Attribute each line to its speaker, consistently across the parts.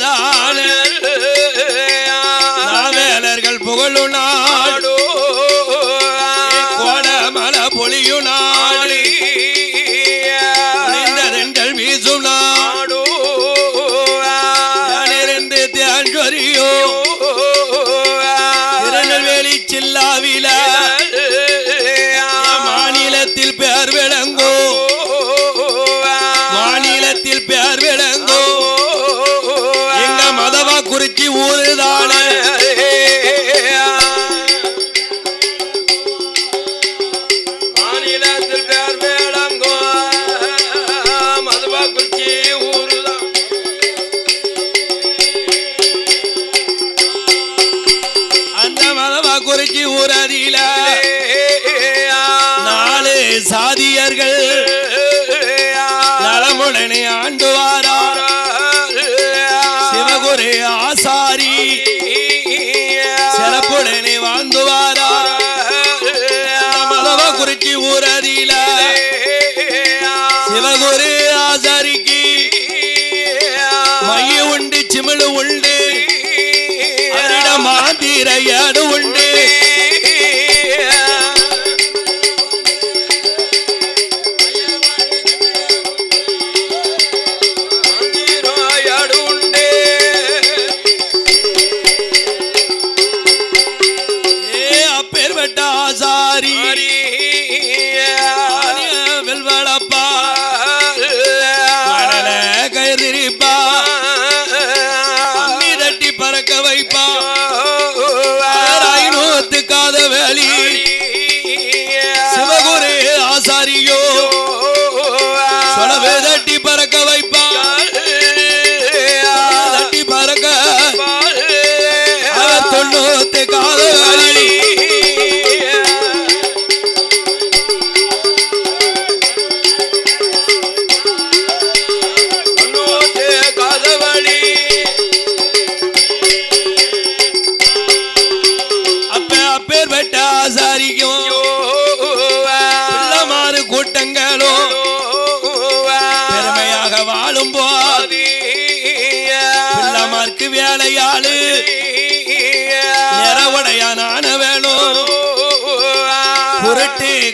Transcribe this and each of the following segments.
Speaker 1: தான நாவேலர்கள் புகழுனா குறிச்சி ஊரதியில? சிவகுரு ஆசாரிக்கு மைய உண்டு சிமிழு உண்டு. அவரிடம் மாத்திரையாடு உண்டு.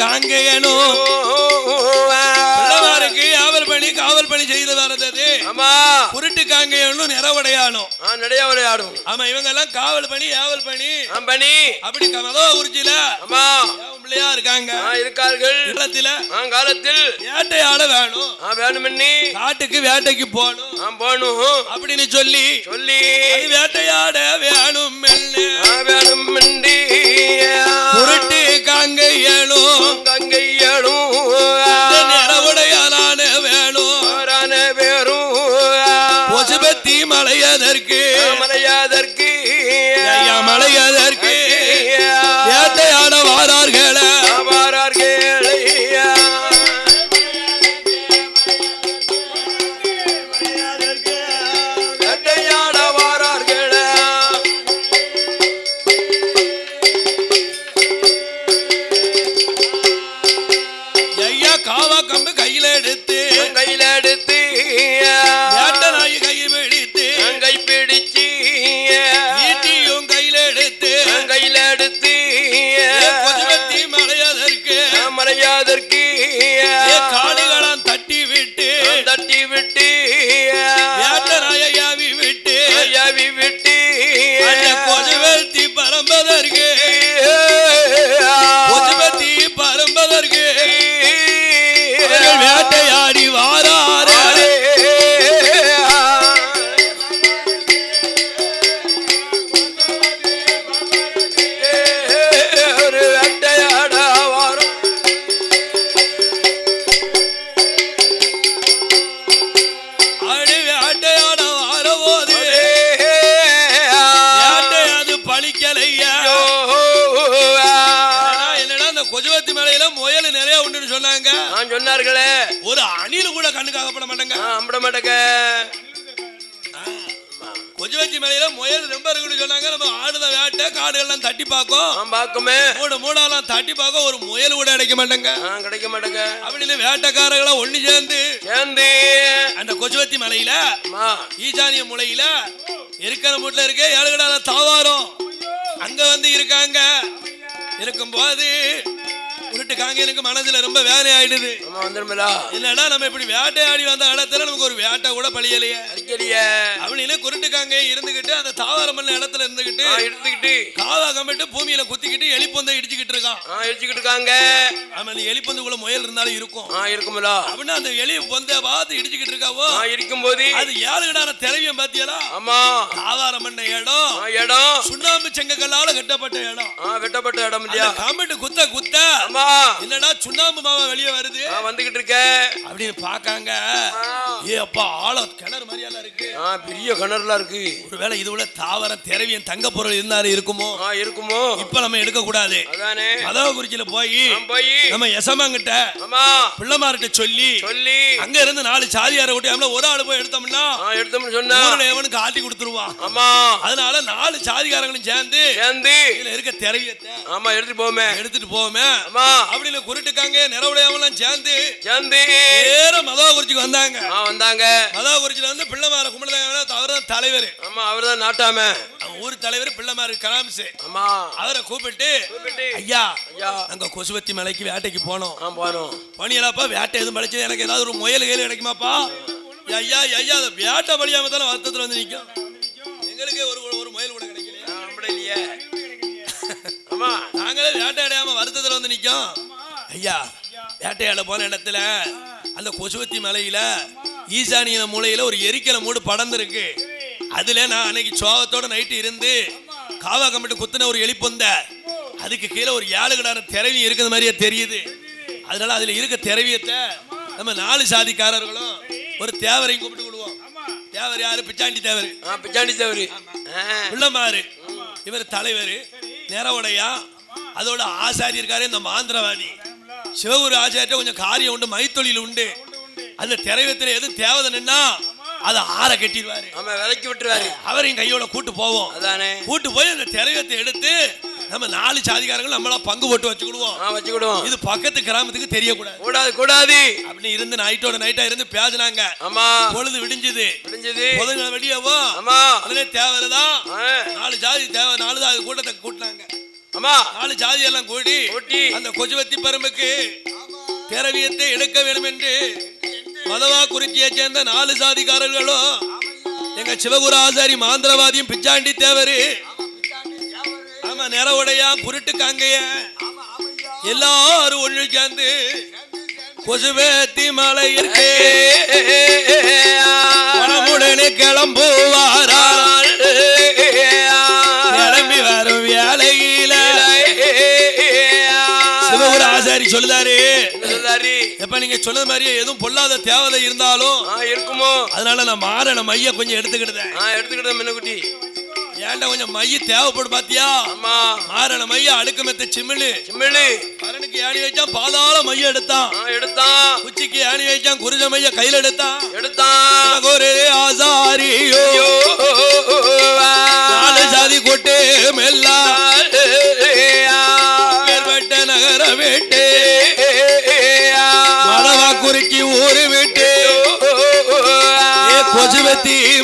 Speaker 1: காங்கேயனோ. காவல் பணி செய்து வந்தது.
Speaker 2: ஆமா.
Speaker 1: குருட்டு காங்கேயனும் நிறவடையானும்
Speaker 2: நிறவடையாடும்
Speaker 1: ஆமா இவங்க எல்லாம் காவல் பணி ஏவல் பணி.
Speaker 2: பணி.
Speaker 1: அப்படி கமதோ உறிச்சில
Speaker 2: ஆமா.
Speaker 1: பிள்ளையா இருக்காங்க.
Speaker 2: இருக்கார்கள். இடத்துல காலத்தில்.
Speaker 1: வேட்டையாட வேணும்.
Speaker 2: வேணும்
Speaker 1: காட்டுக்கு வேட்டைக்கு போகணும்.
Speaker 2: போகணும்.
Speaker 1: அப்படின்னு சொல்லி.
Speaker 2: சொல்லி.
Speaker 1: வேட்டையாட வேணும்
Speaker 2: வேணும்
Speaker 1: கங்கையனும் del சொன்னாங்க?
Speaker 2: நான் சொன்னார்களே.
Speaker 1: ஒரு அணில் கூட கண்ணுக்காகப்பட மாட்டேங்க.
Speaker 2: அம்பட மாட்டேங்க.
Speaker 1: கொஞ்சவச்சி மலையில முயல் ரொம்ப இருக்குன்னு சொன்னாங்க. நம்ம ஆடுதான் வேட்டை காடுகள்லாம் தட்டி பார்க்கும்.
Speaker 2: பார்க்குமே.
Speaker 1: மூட மூடாலாம் தட்டி பார்க்க ஒரு முயல் கூட கிடைக்க மாட்டேங்க.
Speaker 2: கிடைக்க மாட்டேங்க.
Speaker 1: அப்படின்னு வேட்டைக்காரங்களா ஒண்ணு சேர்ந்து
Speaker 2: சேர்ந்து.
Speaker 1: அந்த கொச்சுவத்தி மலையில ஈசானிய முளையில இருக்கிற மூட்டில் இருக்க ஏழுகடால தாவாரம். அங்க வந்து இருக்காங்க. இருக்கும் போது உருட்டுக்காங்க எனக்கு மனசுல ரொம்ப வேலை ஆயிடுது. என்னடா நம்ம இப்படி வேட்டையாடி வந்த இடத்துல நமக்கு ஒரு வேட்டை கூட பழியலையே.
Speaker 2: அடிக்கலையே
Speaker 1: அப்படின்னு குருட்டுக்காங்க இருந்துகிட்டு அந்த தாவாரம் பண்ண இடத்துல இருந்துகிட்டு
Speaker 2: எடுத்துக்கிட்டு
Speaker 1: காவா கம்பிட்டு பூமியில குத்திக்கிட்டு எலிப்பொந்தை இடிச்சுக்கிட்டு இருக்கான்.
Speaker 2: இடிச்சுக்கிட்டு இருக்காங்க.
Speaker 1: ஆமா அந்த எலிப்பொந்துக்குள்ள முயல் இருந்தாலும் இருக்கும்.
Speaker 2: இருக்குமிலா
Speaker 1: அப்படின்னு அந்த எலி பொந்தை பார்த்து இடிச்சுக்கிட்டு இருக்காவோ?
Speaker 2: ஆ இருக்கும்போது.
Speaker 1: அது ஏழுகடான திரவியம் பாத்தியலா?
Speaker 2: ஆமா.
Speaker 1: தாவாரம் பண்ண இடம்.
Speaker 2: இடம்.
Speaker 1: சுண்ணாம்பு செங்கக்கல்லால கட்டப்பட்ட இடம்.
Speaker 2: ஆ வெட்டப்பட்ட இடம் இல்லையா?
Speaker 1: கம்பிட்டு குத்த குத்த
Speaker 2: ஆமா.
Speaker 1: என்னடா சுண்ணாம்பு மாவா வெளியே வருது?
Speaker 2: வந்துகிட்டு இருக்க.
Speaker 1: அப்படின்னு பாக்காங்க. ஏ அப்பா ஆழம் கிணறு மாதிரியெல்லாம் இருக்கு.
Speaker 2: பெரிய கிணறுலாம் இருக்கு.
Speaker 1: ஒருவேளை இது உள்ள தாவரம் திரவியம் தங்க பொருள் இருந்தாலும் இருக்குமோ?
Speaker 2: இருக்குமோ?
Speaker 1: இப்ப நம்ம எடுக்க கூடாது
Speaker 2: அதானே.
Speaker 1: மதவகுறிச்சியில போய்
Speaker 2: போய்.
Speaker 1: நம்ம எசமாங்கிட்ட பிள்ளைமார்கிட்ட சொல்லி
Speaker 2: சொல்லி.
Speaker 1: அங்க இருந்து நாலு சாதியார நம்மள ஒரு ஆளு போய் எடுத்தோம்னா
Speaker 2: எடுத்தோம்னு சொன்னா.
Speaker 1: எவனுக்கு ஆட்டி கொடுத்துருவான்
Speaker 2: ஆமா.
Speaker 1: அதனால நாலு சாதிகாரங்களும் சேர்ந்து
Speaker 2: சேர்ந்து.
Speaker 1: இதுல இருக்க திரவியத்தை
Speaker 2: ஆமா எடுத்துட்டு போமே
Speaker 1: எடுத்துட்டு போவோமே.
Speaker 2: ஆமா.
Speaker 1: அப்படின்னு குருட்டுக்காங்க நிறவுடையாமலாம் சேர்ந்து
Speaker 2: சேர்ந்து
Speaker 1: நேர மதவகுறிச்சிக்கு வந்தாங்க.
Speaker 2: ஆ வந்தாங்க.
Speaker 1: மதவகுறிச்சியில வந்து பிள்ளைமார கும்பிடுதாங்க அவர் தான் தலைவர்.
Speaker 2: ஆமா அவர்தான் நாட்டாம.
Speaker 1: அவன் ஊர் தலைவர் பிள்ளைமாரு கராம்சு.
Speaker 2: ஆமா.
Speaker 1: அவரை கூப்பிட்டு ஐயா
Speaker 2: ஐயா.
Speaker 1: அங்க கொசுவத்தி மலைக்கு வேட்டைக்கு போனோம்.
Speaker 2: போனோம்.
Speaker 1: பணியலாப்பா வேட்டை எதுவும் படைச்சது? எனக்கு ஏதாவது ஒரு முயல் கையில் கிடைக்குமாப்பா? ஐயா ஐயா அதை வேட்டை பழியாம தானே வருத்தத்தில் வந்து நிற்கும் எங்களுக்கே ஒரு ஒரு முயல் கூட கிடைக்கலையா.
Speaker 2: ஆ, அப்படி இல்லையே. ஆமா
Speaker 1: நாங்களே வேட்டையாடாம வருத்தத்தில் வந்து நிற்கும் ஐயா வேட்டையாட போன இடத்துல அந்த கொசுவத்தி மலையில ஈசானிய மூலையில ஒரு எரிக்கலை மூடு படர்ந்துருக்கு. அதுல நான் அன்னைக்கு சோகத்தோட நைட்டு இருந்து காவா கம்பிட்டு குத்துன ஒரு எலிப்பொந்த அதுக்கு கீழே ஒரு ஏழு கிடார திரவி இருக்கிற மாதிரியே தெரியுது. அதனால அதுல இருக்க திரவியத்தை நம்ம நாலு சாதிக்காரர்களும் ஒரு தேவரையும் கூப்பிட்டு விடுவோம் தேவர் யாரு? பிச்சாண்டி தேவர்.
Speaker 2: பிச்சாண்டி தவறு ஆ
Speaker 1: பிள்ளைமாரு. இவர் தலைவர். நிறவுடையா அதோட ஆசாரி இருக்காரு இந்த மாந்திரவாதி. சிவகுரு ஆச்சாரிட்ட கொஞ்சம் காரியம் உண்டு மைத்தொழில் உண்டு. அந்த திரைவத்தில் எதுவும் தேவதை நின்னா அதை ஆற கட்டிடுவாரு.
Speaker 2: ஆமா விலைக்கு விட்டுருவாரு.
Speaker 1: அவரையும் கையோட கூட்டு போவோம்.
Speaker 2: அதானே.
Speaker 1: கூட்டு போய் அந்த திரைவத்தை எடுத்து நம்ம நாலு சாதிகாரங்கள் நம்மளா பங்கு போட்டு வச்சுக்கிடுவோம்.
Speaker 2: வச்சுக்கிடுவோம்.
Speaker 1: இது பக்கத்து கிராமத்துக்கு தெரியக்கூடாது.
Speaker 2: கூடாது கூடாது.
Speaker 1: அப்படின்னு இருந்து நைட்டோட நைட்டா இருந்து பேசினாங்க.
Speaker 2: ஆமா.
Speaker 1: பொழுது விடிஞ்சது.
Speaker 2: முடிஞ்சது
Speaker 1: பொதுங்க வெளியவோ
Speaker 2: ஆமா.
Speaker 1: உடனே தேவைதான் நாலு ஜாதி தேவை நாலு ஜாதி கூட்டத்தை கூட்டினாங்க.
Speaker 2: ஆமா.
Speaker 1: நாலு ஜாதி எல்லாம் கூடி
Speaker 2: கூட்டி.
Speaker 1: அந்த கொஜுவத்தி பரம்புக்கு திரவியத்தை எடுக்க வேண்டும் என்று மதவா குறிச்சியை சேர்ந்த நாலு சாதிக்காரர்களும் எங்க சிவகுரு ஆசாரி மாந்திரவாதியும் பிச்சாண்டி தேவரு ஆமா நிறவுடையா குருட்டு காங்கைய எல்லாரும் ஒண்ணு சேர்ந்து கொசுவேத்தி மலை இருக்கு. உடனே கிளம்புவாரா கிளம்பி வரும் வேலையில. சிவகுரு ஆசாரி சொல்லுதாரு. எப்ப நீங்க சொன்னது மாதிரியே எதுவும் பொல்லாத தேவதை இருந்தாலும்
Speaker 2: இருக்குமோ?
Speaker 1: அதனால நான் மாறன மைய கொஞ்சம் எடுத்துக்கிட்டேன்
Speaker 2: எடுத்துக்கிட்டேன் மின்னுக்குட்டி.
Speaker 1: ஏன்டா கொஞ்சம் மைய தேவைப்படும் பாத்தியா?
Speaker 2: ஆமா.
Speaker 1: மாறன மைய அடுக்கு மெத்த சிமிழு.
Speaker 2: சிம்மிழி
Speaker 1: பரனுக்கு ஏணி வச்சான் பாதாள மைய எடுத்தான்.
Speaker 2: எடுத்தான்.
Speaker 1: குச்சிக்கு ஏணி வச்சான் குருஜ மைய கையில எடுத்தான்.
Speaker 2: எடுத்தான்.
Speaker 1: ஒரு ஆசாரியோ. நாலு சாதி கொட்டு மெல்லா. பேர்பட்ட நகர விட்டு.
Speaker 2: ஆ,
Speaker 1: மடவா குறிச்சி ஊரு விட்டு. ஏ கொசுவத்தி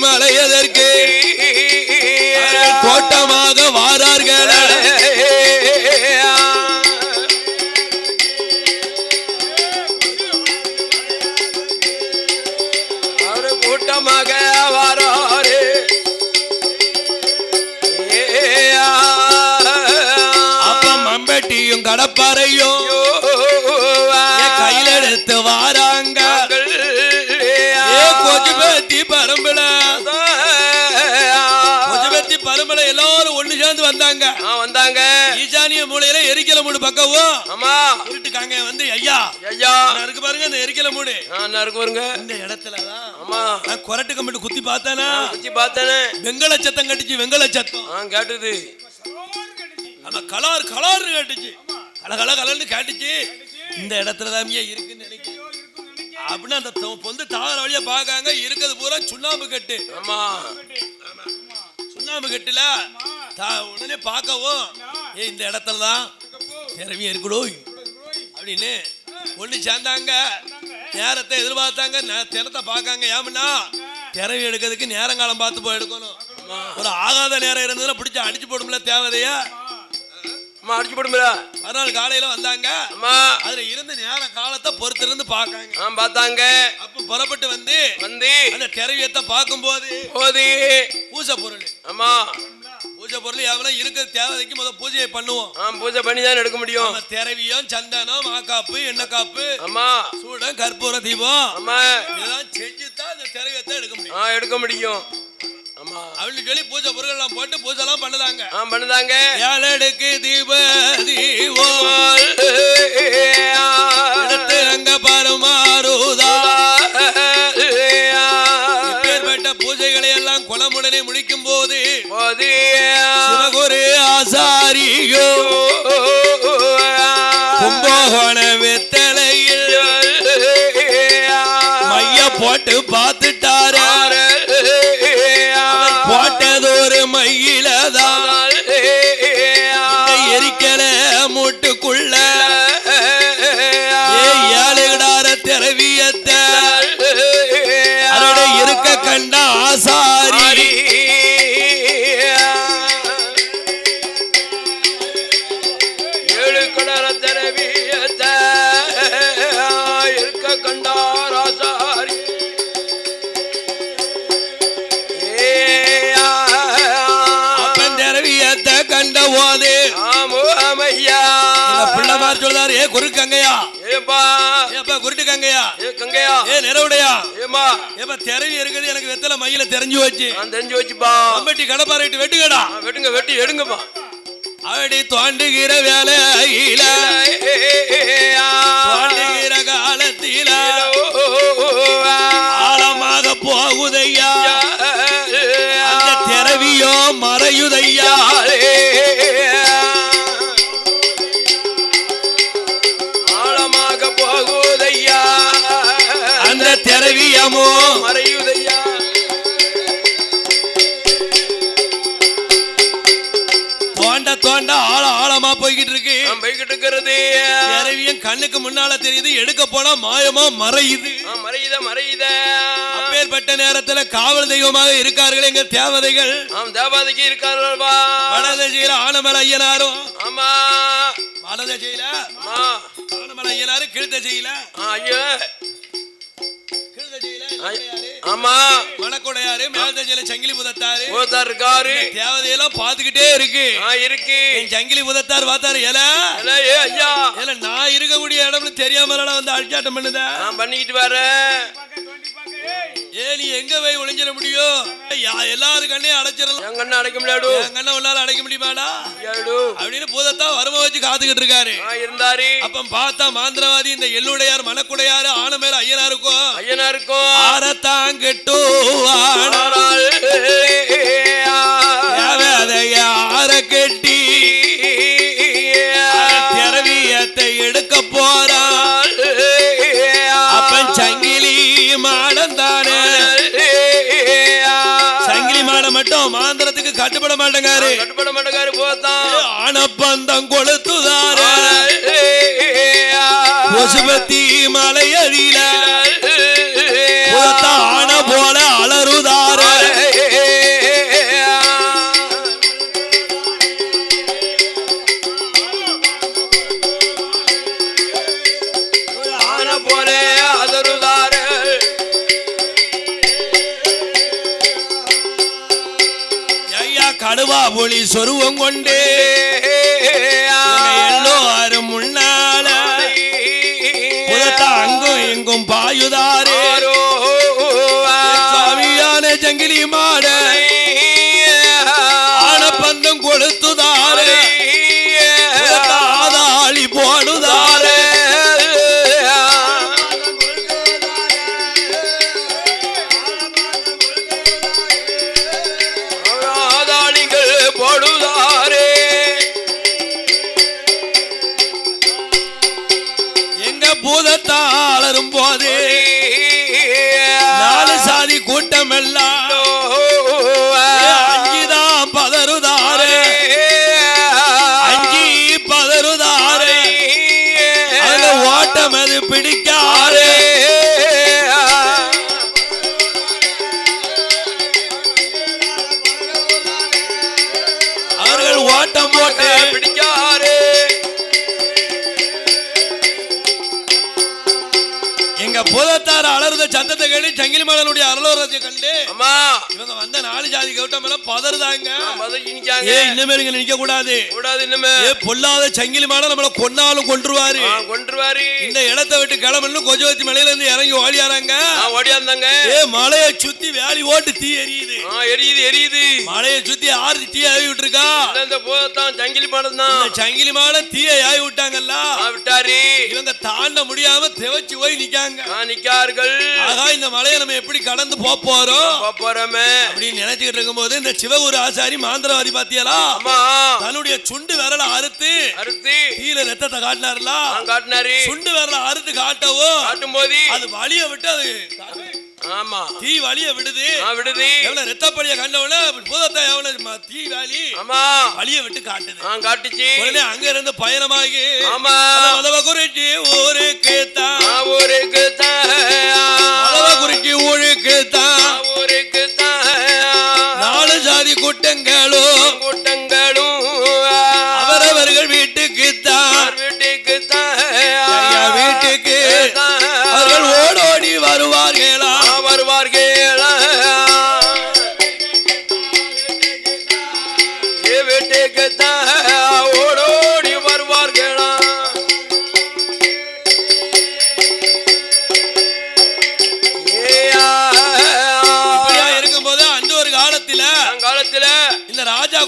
Speaker 1: என் கையில எடுத்து வாராங்க. கொஜுபத்தி பரம்புல. கொஜுபத்தி பரம்புல எல்லாரும் ஒண்ணு சேர்ந்து வந்தாங்க.
Speaker 2: வந்தாங்க.
Speaker 1: ஈசானிய மூலையில எரிக்கல மூடு பக்கமும்
Speaker 2: ஆமா.
Speaker 1: உருட்டுக்காங்க வந்து ஐயா.
Speaker 2: ஐயா.
Speaker 1: இருக்கு பாருங்க இந்த எரிக்கல மூடு.
Speaker 2: இருக்கு பாருங்க.
Speaker 1: இந்த இடத்துலதான்
Speaker 2: ஆமா.
Speaker 1: நான் கொரட்டு கம்பிட்டு குத்தி பார்த்தானா?
Speaker 2: குச்சி பார்த்தேனே.
Speaker 1: வெங்கல சத்தம் கட்டுச்சு வெங்கல சத்தம்.
Speaker 2: கேட்டது.
Speaker 1: ஆமா கலார் கலார் கேட்டுச்சு. கலகல கலன்னு காட்டுச்சு இந்த இடத்துல தான் இருக்குன்னு நினைக்கிறேன் அப்படின்னு அந்த தொ- பொந்து தாவர வழியா பாக்காங்க இருக்கிறது பூரா சுண்ணாம்பு கட்டு
Speaker 2: ஆமா
Speaker 1: ஆமா. சுண்ணாம்பு கட்டுல தா- உடனே பார்க்கவும் ஏ இந்த இடத்துல தான் திறமையா இருக்கணும் அப்படின்னு ஒண்ணு சேர்ந்தாங்க நேரத்தை எதிர்பார்த்தாங்க நே- திறத்தை பார்க்காங்க ஏமுன்னா திறவி எடுக்கிறதுக்கு நேரங்காலம் பார்த்து போய் எடுக்கணும் ஒரு ஆகாத நேரம் இருந்ததுன்னா பிடிச்சி அடிச்சு போடும்ல தேவதையா
Speaker 2: அம்மா அடிச்சு போடுமில
Speaker 1: மறுநாள் காலையில வந்தாங்க.
Speaker 2: அம்மா.
Speaker 1: அதுல இருந்த நேர காலத்தை பொறுத்திருந்து பார்க்காங்க.
Speaker 2: ஆ பார்த்தாங்க.
Speaker 1: அப்ப புறப்பட்டு வந்து
Speaker 2: வந்து
Speaker 1: அந்த திரவியத்தை பார்க்கும்போது
Speaker 2: போதி.
Speaker 1: பூஜை பொருள்.
Speaker 2: அம்மா.
Speaker 1: பூஜை பொருள் எவ்வளோ இருக்கிற தேவதைக்கு முத பூஜையை பண்ணுவோம்.
Speaker 2: ஆ பூஜை பண்ணி தான் எடுக்க முடியும்.
Speaker 1: திரவியம் சந்தனம் மாக்காப்பு எண்ணெய் காப்பு
Speaker 2: அம்மா.
Speaker 1: சூடம் கற்பூர தீபம்.
Speaker 2: அம்மா.
Speaker 1: இதெல்லாம் செஞ்சு தான் அந்த திரவியத்தை எடுக்க முடியும்.
Speaker 2: ஆ எடுக்க முடியும். அம்மா.
Speaker 1: அப்படின்னு சொல்லி பூஜை பொருள் எல்லாம் போட்டு பூஜை எல்லாம் பண்ணுதாங்க.
Speaker 2: ஆ பண்ணுதாங்க.
Speaker 1: ஏழடுக்கு தீப போட்டு பார்த்துட்டாரு ஏ
Speaker 2: கங்கையா
Speaker 1: ஏ நிறவுடையா
Speaker 2: ஏமா
Speaker 1: ஏப்பா திரவி இருக்குது எனக்கு வெத்தலை மையில தெரிஞ்சு வச்சு
Speaker 2: நான் தெரிஞ்சு வச்சுப்பா
Speaker 1: கம்பட்டி கடப்பாரிட்டு வெட்டுக்கடா
Speaker 2: ஆ, வெட்டுங்க வெட்டி எடுங்கப்பா
Speaker 1: அவடி தோண்டுகிற வேலையில தோண்டுகிற காலத்தில ஆழமாக போகுதையா அந்த திரவியோ மறையுதையா தோண்ட ஆழ ஆழமா போய்கிட்டு இருக்கு.
Speaker 2: போய்கிட்டு இருக்கிறது.
Speaker 1: திரவியம் கண்ணுக்கு முன்னால தெரியுது எடுக்க போனா மாயமா மறையுது.
Speaker 2: மறையுத மறையுத?
Speaker 1: அப்பேற்பட்ட நேரத்துல காவல் தெய்வமாக இருக்கார்கள் எங்க தேவதைகள்.
Speaker 2: தேவாதிக்கு இருக்கார்கள்வா
Speaker 1: வடதசையில ஆனமலை ஐயனாரும்
Speaker 2: ஆமா.
Speaker 1: வடதசையில ஆனமலை ஐயனாரும் கீழ்த்தசையில
Speaker 2: ஐயோ. ஆமா.
Speaker 1: மணக்குடையாரு மேல்தசையில சங்கிலி புதத்தாரு
Speaker 2: போத்தார் இருக்காரு.
Speaker 1: தேவதையெல்லாம் பாத்துக்கிட்டே இருக்கு.
Speaker 2: இருக்கு.
Speaker 1: என் சங்கிலி புதத்தார் பார்த்தாரு ஏல.
Speaker 2: ஏ ஐயா.
Speaker 1: ஏல நான் இருக்கக்கூடிய இடம்னு தெரியாம வந்து அடிச்சாட்டம் பண்ணுத.
Speaker 2: பண்ணிக்கிட்டு வரேன்
Speaker 1: ஏ நீ எங்க போய் ஒளிஞ்சிட முடியும்? எல்லாரும் கண்ணையும் அடைச்சிடலாம்.
Speaker 2: என் கண்ணை அடைக்க முடியாடு.
Speaker 1: என் கண்ணை உன்னால அடைக்க முடியுமாடா? அப்படின்னு பூதத்தான் வரும வச்சு காத்துக்கிட்டு இருக்காரு.
Speaker 2: இருந்தாரு.
Speaker 1: அப்ப பார்த்தா மாந்திரவாதி இந்த எள்ளுடையார் மணக்குடையாரு ஆன மேல
Speaker 2: ஐயனா இருக்கும்
Speaker 1: கெட்டுவான்
Speaker 2: ஆனால்,
Speaker 1: அதை யார கெட்டி திரவியத்தை எடுக்க போறான் கட்டுப்பட மாட்டேங்காரு
Speaker 2: கட்டுப்பட மாட்டேங்காரு போத்தான்
Speaker 1: ஆனப்பந்தம் கொளுத்துதாரு. பசுபதி மலையடியில ஐயா கடுவா சொருவம் கொண்டே. அவர்கள் ஓட்டம் போட்டு
Speaker 2: பிடிக்காரே
Speaker 1: எங்க பூதத்தார் அலறுத சத்தத்தை கேட்டு சங்கிலி மலனுடைய அலோரத்தை கண்டு
Speaker 2: அம்மா.
Speaker 1: இவங்க வந்த நாலு ஜாதி கௌட்டம் எல்லாம் பதறுதாங்க. ஏ இன்னமே இங்க நிக்க கூடாது
Speaker 2: கூடாது இன்னுமே.
Speaker 1: ஏ பொல்லாத சங்கிலி மாட நம்மள கொன்னாலும் கொன்றுவாரு.
Speaker 2: கொன்றுவாரு.
Speaker 1: இந்த இடத்தை விட்டு கிளம்பணும் கொஜவத்தி மலையில இருந்து இறங்கி ஓடியாராங்க.
Speaker 2: ஓடியாந்தாங்க.
Speaker 1: ஏ மலையை சுத்தி வேலி ஓட்டு தீ எரியுது.
Speaker 2: எரியுது எரியுது.
Speaker 1: மலையை சுத்தி ஆறு தீ ஆகி விட்டுருக்கா.
Speaker 2: இந்த போதான் ஜங்கிலி பாடம் தான்.
Speaker 1: சங்கிலி மாட தீயை ஆகி விட்டாங்கல்ல.
Speaker 2: விட்டாரு.
Speaker 1: இவங்க தாண்ட முடியாம திவச்சு போய் நிக்காங்க.
Speaker 2: ஆ, நிக்கார்கள்
Speaker 1: ஆகா இந்த மலையை நம்ம எப்படி கடந்து போப் போறோம்?
Speaker 2: போறோமே.
Speaker 1: அப்படின்னு நினைச்சுக்கிட்டு இருக்கும்போது இந்த சிவகுரு ஆசாரி மாந்திரவாதி பாத்தியலா? தன்னுடைய சுண்டு விரல அறுத்து
Speaker 2: அறுத்து
Speaker 1: கீழே ரத்தத்தை காட்டினார்ல?
Speaker 2: காட்டினாரு.
Speaker 1: சுண்டு விரல அறுத்து காட்டவோ?
Speaker 2: காட்டும் போது
Speaker 1: அது வலிய விட்டு அது
Speaker 2: ஆமா.
Speaker 1: தீ வலிய விடுது.
Speaker 2: விடுதி.
Speaker 1: எவ்வளவு ரத்தப்படிய கண்டவன பூதத்தை எவ்வளவு தீ வாலி?
Speaker 2: ஆமா.
Speaker 1: வலிய விட்டு காட்டுது.
Speaker 2: காட்டுச்சு.
Speaker 1: உடனே அங்க இருந்து பயணமாகி
Speaker 2: ஆமா.
Speaker 1: மதவ குறிச்சி ஊருக்கு தான்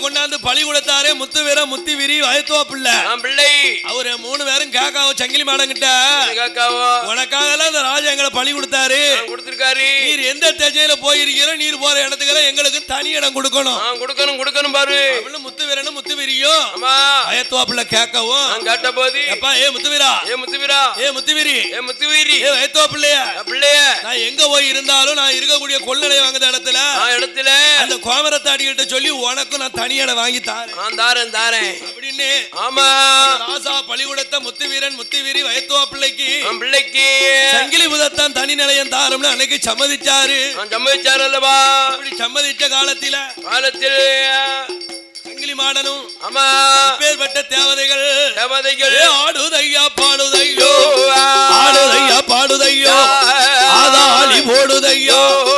Speaker 1: கொண்டாந்து பழி கொடுத்தாரே முத்து வீர முத்தி விரி வயத்துவ பிள்ளை.
Speaker 2: பிள்ளை.
Speaker 1: அவரு மூணு பேரும் கேக்காவோ சங்கிலி மாடங்கிட்ட.
Speaker 2: காக்காவோ?
Speaker 1: உனக்காக எல்லாம் இந்த ராஜா எங்களை பழி கொடுத்தாரு.
Speaker 2: கொடுத்திருக்காரு.
Speaker 1: நீர் எந்த திசையில போயிருக்கிறோ நீர் போற இடத்துக்கு எங்களுக்கு தனி இடம் கொடுக்கணும்.
Speaker 2: கொடுக்கணும் கொடுக்கணும் பாரு.
Speaker 1: முத்து வீரனும் முத்து விரியும்
Speaker 2: ஆமா.
Speaker 1: வயத்துவ பிள்ளை கேட்கவும்
Speaker 2: கேட்ட போது
Speaker 1: எப்பா ஏ முத்து வீரா.
Speaker 2: ஏ முத்துவீரா
Speaker 1: ஏ முத்து விரி.
Speaker 2: ஏ முத்துவீரி
Speaker 1: ஏ வயத்துவ பிள்ளைய.
Speaker 2: பிள்ளைய.
Speaker 1: நான் எங்க போய் இருந்தாலும் நான் இருக்கக்கூடிய கொள்ளையை வாங்குற இடத்துல
Speaker 2: இடத்துல
Speaker 1: அந்த கோமரத்தாடிகிட்ட சொல்லி உனக்கும் நான் இடம் வாங்கி தாரேன்.
Speaker 2: தாரேன் தாரேன்.
Speaker 1: அப்படின்னு
Speaker 2: ஆமா.
Speaker 1: ராசா பழிகுடத்த முத்து வீரன் முத்து வீரி வயத்துவ பிள்ளைக்கு
Speaker 2: பிள்ளைக்கு.
Speaker 1: சங்கிலி புதத்தான் தனி நிலையம் தாரும்னு அன்னைக்கு சம்மதிச்சாரு.
Speaker 2: சம்மதிச்சார் அல்லவா?
Speaker 1: அப்படி சம்மதிச்ச காலத்தில
Speaker 2: காலத்தில்.
Speaker 1: சங்கிலி மாடனும்
Speaker 2: ஆமா.
Speaker 1: பேர்பட்ட தேவதைகள்.
Speaker 2: தேவதைகள்.
Speaker 1: ஆடுதையா பாடுதையோ. ஆடுதையா பாடுதையோ. ஆதாளி போடுதையோ.